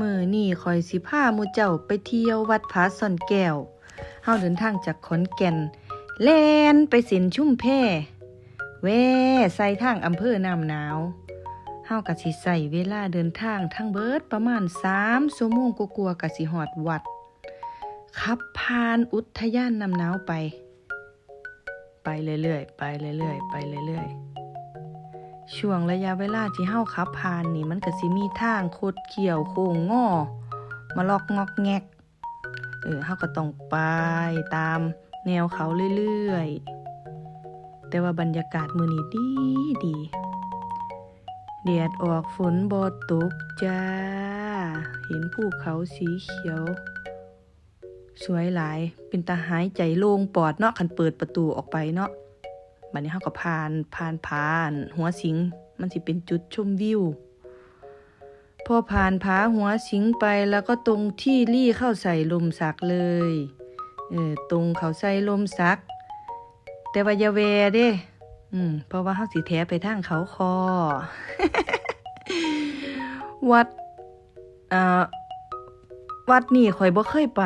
มื้อนี้ข่อยสิพามูเจ้าไปเที่ยววัดผาซ่อนแก้วเฮาเดินทางจากขอนแก่น แล่นไปสินชุ่มแพแว่ใส่ทางอำเภอน้ำหนาวเฮาก็สิใส่เวลาเดินทางทั้งเบิดประมาณ3ชั่วโมงกว่าๆก็สิฮอดวัด ขับผ่านอุทยานน้ำหนาวไป ไปเรื่อยๆ ไปเรื่อยๆ ไปเรื่อยๆ ช่วงระยะเวลาที่เฮาขับผ่านนี่มันก็สิมีทางคดเกี่ยวโค้งงอมาลอกงอกแงก เออเฮาก็ต้องไปตามแนวเขาเรื่อยๆ แต่ว่าบรรยากาศมื้อนี้ดีดีแดดออกฝนบ่ตกจ้า เห็นภูเขาสีเขียว สวยหลาย เป็นตาหายใจโล่งปอดเนาะคันเปิดประตูออกไปเนาะ บัดนี้เฮาก็ผ่านผ่านผ่าน หัวสิง มันสิเป็นจุดชมวิว พอผ่านผาหัวสิงไปแล้วก็ตรงที่ลี่เข้าใส่ลมสักเลยเออตรงเขาใส่ลมสัก แต่ว่าอย่าแวเด้อืมเพราะว่าเฮาสิแถไปทางเขาคอ วัดอ่าวัดนี่ข่อยบ่เคยไป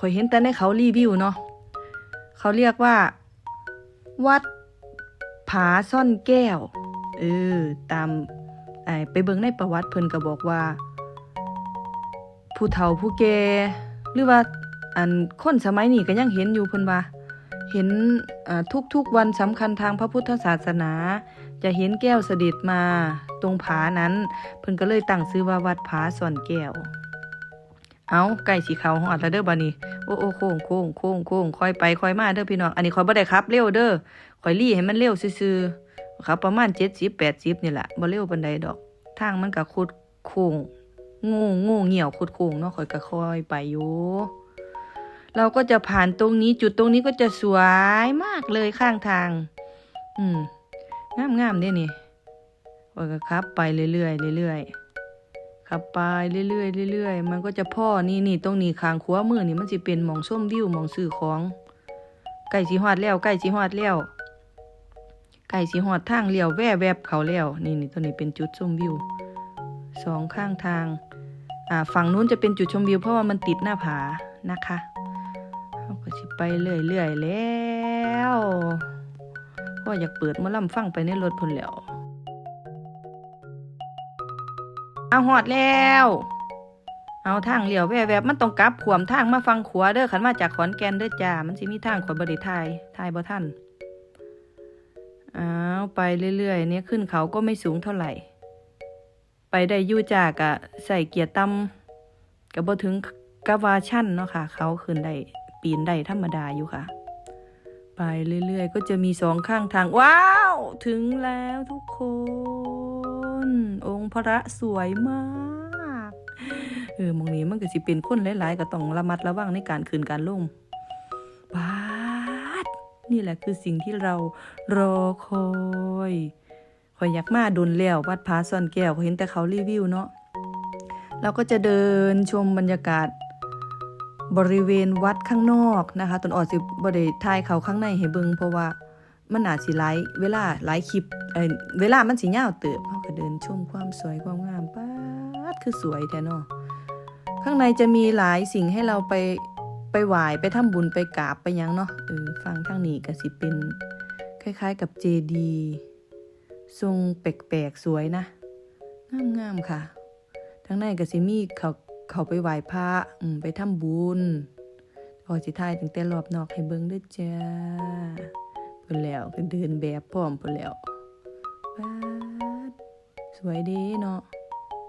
ข่อยเห็นแต่ในเขารีวิวเนาะเขาเรียกว่า วัด ผาซ่อนแก้ว เออ ตามไปเบิ่งในประวัติเพิ่นก็บอกว่า ผู้เฒ่าผู้แก่หรือว่าอันคนสมัยนี้ก็ยังเห็นอยู่เพิ่นว่า เห็นทุกๆวันสำคัญทางพระพุทธศาสนา จะเห็นแก้วเสด็จมาตรงผานั้น เพิ่นก็เลยตั้งชื่อว่าวัดผาซ่อนแก้ว เอาใกล้สิเข้าฮอดแล้วเด้อบัดนี้โอ้โอ้โค้งโค้งโค้งโค้งค่อยไปค่อยมาเด้อพี่น้อง อันนี้ค่อยบ่ได้ขับเร็วเด้อค่อยลี่ให้มันเร็วซื่อๆขับประมาณ70 80นี่แหละบ่เร็วปานใดดอก ทางมันก็คุดโค้งงูงูเหี่ยวคุดโค้งเนาะค่อยก็ค่อยไปอยู่เราก็จะผ่านตรงนี้จุดตรงนี้ก็จะสวยมากเลยข้างทาง อืมงามๆเด้นี่ค่อยก็ขับ ไปเรื่อยๆเรื่อยๆ ขับไปเรื่อยๆเรื่อยๆ มันก็จะพ่อนี่นี่ตรงนี้ข้างขวามือนี่มันสิเป็นมองส้มวิวมองซื้อของใกล้สิฮอดแล้วใกล้สิฮอดแล้วใกล้สิฮอดทางเลี้ยวแว่แวบเขาแล้วนี่นี่ตัวนี้เป็นจุดชมวิวสองข้างทางอ่าฝั่งนู้นจะเป็นจุดชมวิวเพราะว่ามันติดหน้าผานะคะเราก็สิไปเรื่อยๆแล้วก็อยากเปิดมะล่ำฟังไปในรถพนแหล้ว เอาหอดแล้ว เอาทางเลี้ยวแวบมันต้องกลับขวมทางมาฟังขวาเด้อขันมาจากขอนแก่นเด้อจ้า มันสิมีทางขวบริทายทายบ่ท่านเอาไปเรื่อยๆเนี่ยขึ้นเขาก็ไม่สูงเท่าไหร่ ไปได้ยู่จากะใส่เกียร์ต่ำกับบ่ถึงกะวาชั่นเนาะค่ะ เขาขึ้นได้ปีนได้ธรรมดาอยู่ค่ะ ไปเรื่อยๆ ก็จะมีสองข้างทาง ว้าว ถึงแล้วทุกคน องค์พระสวยมากเออมองนี้มันก็สิเป็นคนหลายๆ ก็ต้องระมัดระวังในการขึ้นการลงบาดนี่แหละคือสิ่งที่เรารอคอยคอยอยากมาดนแล้ววัดผาซ่อนแก้วเขาเห็นแต่เขารีวิวเนาะเราก็จะเดินชมบรรยากาศบริเวณวัดข้างนอกนะคะตนออดสิบ่ได้ถ่ายเขาข้างในให้เบิงเพราะว่า มันอาจสิหลายเวลาหลายคลิปเอ้ยเวลามันสิยาวเติบเฮาก็เดินชมความสวยความงามป๊าดคือสวยแท้เนาะข้างในจะมีหลายสิ่งให้เราไปไปไหว้ไปทำบุญไปกราบไปยังเนาะเออฟังทางนี้ก็สิเป็นคล้ายๆกับเจดีทรงแปลกๆสวยนะงามๆค่ะทั้งในก็สิมีเขาเขาไปไหว้พระไปทำบุญพอสิทายตั้งแต่รอบนอกให้เบิ่งด้วยจ้า พิ่นแล้วเพิ่นเดินแบบพร้อมพิ่นแล้วป๊าดสวยดีเนาะ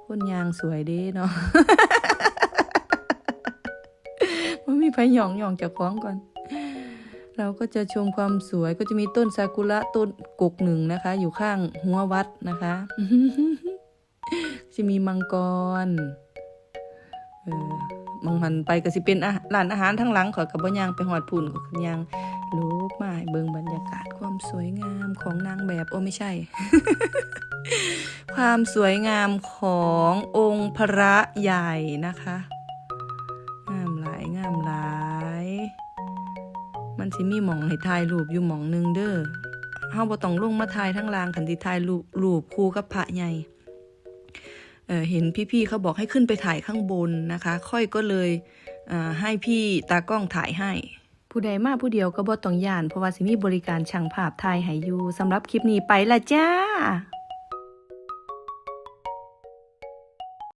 คนยางสวยดีเนาะมันมีไผหยองหยองจากของก่อน เราก็จะชมความสวยก็จะมีต้นซากุระต้นกกหนึ่งนะคะ อยู่ข้างหัววัดนะคะ จะมีมังกร เออ มองหันไปก็สิเป็นอาหารร้านอาหารทั้งหลังขอยกับบ่ย่างไปหอดพุ่นก็คือย่างลูกมาให้เบิ่งบรรยากาศความสวยงามของนางแบบโอ้ไม่ใช่ ความสวยงามขององค์พระใหญ่นะคะงามหลายงามหลาย มันสิมีหมองให้ถ่ายรูปอยู่หมองหนึงเด้อเฮาบ่ต้องลงมาถ่ายทั้งลางคันสิถ่ายรูปรูปคู่กับพระใหญ่ เห็นพี่ๆเขาบอกให้ขึ้นไปถ่ายข้างบนนะคะ ค่อยก็เลยให้พี่ตากล้องถ่ายให้ ผู้ใดมาผู้เดียวก็บ่ต้องย่าน เพราะว่าสิมีบริการช่างภาพถ่ายให้อยู่สำหรับคลิปนี้ไปละจ้า